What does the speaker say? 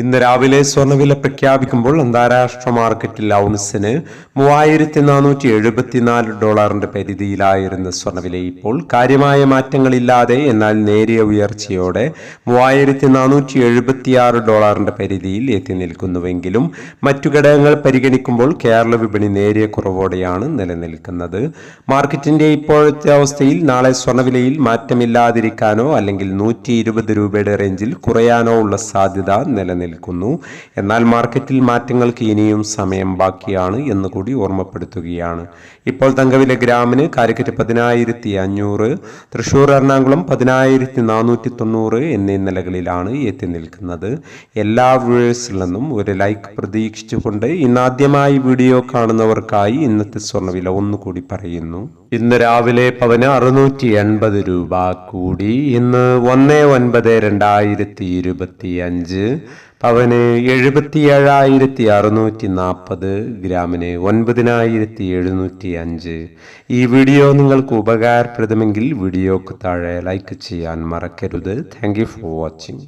ഇന്ന് രാവിലെ സ്വർണവില പ്രഖ്യാപിക്കുമ്പോൾ അന്താരാഷ്ട്ര മാർക്കറ്റിൽ ഔൺസിന് മൂവായിരത്തി നാനൂറ്റി എഴുപത്തിനാല് ഡോളറിന്റെ പരിധിയിലായിരുന്ന സ്വർണവില ഇപ്പോൾ കാര്യമായ മാറ്റങ്ങളില്ലാതെ എന്നാൽ നേരിയ ഉയർച്ചയോടെ മൂവായിരത്തി നാനൂറ്റി എഴുപത്തിയാറ് ഡോളറിന്റെ പരിധിയിൽ എത്തി നിൽക്കുന്നുവെങ്കിലും മറ്റു ഘടകങ്ങൾ പരിഗണിക്കുമ്പോൾ കേരള വിപണി നേരിയ കുറവോടെയാണ് നിലനിൽക്കുന്നത്. മാർക്കറ്റിന്റെ ഇപ്പോഴത്തെ അവസ്ഥയിൽ നാളെ സ്വർണവിലയിൽ മാറ്റമില്ലാതിരിക്കാനോ അല്ലെങ്കിൽ നൂറ്റി രൂപയുടെ റേഞ്ചിൽ കുറയാനോ ഉള്ള സാധ്യത നിലനിൽക്കുന്നു. എന്നാൽ മാർക്കറ്റിൽ മാറ്റങ്ങൾക്ക് ഇനിയും സമയം ബാക്കിയാണ് എന്ന് കൂടി ഓർമ്മപ്പെടുത്തുകയാണ്. ഇപ്പോൾ തങ്കവില ഗ്രാമിന് കാലിക്കറ്റ് പതിനായിരത്തി അഞ്ഞൂറ് തൃശൂർ എറണാകുളം പതിനായിരത്തി നാനൂറ്റി തൊണ്ണൂറ് എന്നീ നിലകളിലാണ് എത്തി നിൽക്കുന്നത്. എല്ലാ വ്യൂവേഴ്സിൽ നിന്നും ഒരു ലൈക്ക് പ്രതീക്ഷിച്ചുകൊണ്ട് ഇന്നാദ്യമായി വീഡിയോ കാണുന്നവർക്കായി ഇന്നത്തെ സ്വർണവില ഒന്നുകൂടി പറയുന്നു. ഇന്ന് രാവിലെ പവന് അറുന്നൂറ്റി എൺപത് രൂപ കൂടി. ഇന്ന് ഒന്ന് ഒൻപത് രണ്ടായിരത്തി ഇരുപത്തി അഞ്ച് പവന് എഴുപത്തിയേഴായിരത്തി അറുന്നൂറ്റി നാൽപ്പത് ഗ്രാമിന് ഒൻപതിനായിരത്തി എഴുന്നൂറ്റി അഞ്ച് ഈ വീഡിയോ നിങ്ങൾക്ക് ഉപകാരപ്രദമെങ്കിൽ വീഡിയോക്ക് താഴെ ലൈക്ക് ചെയ്യാൻ മറക്കരുത്. Thank for watching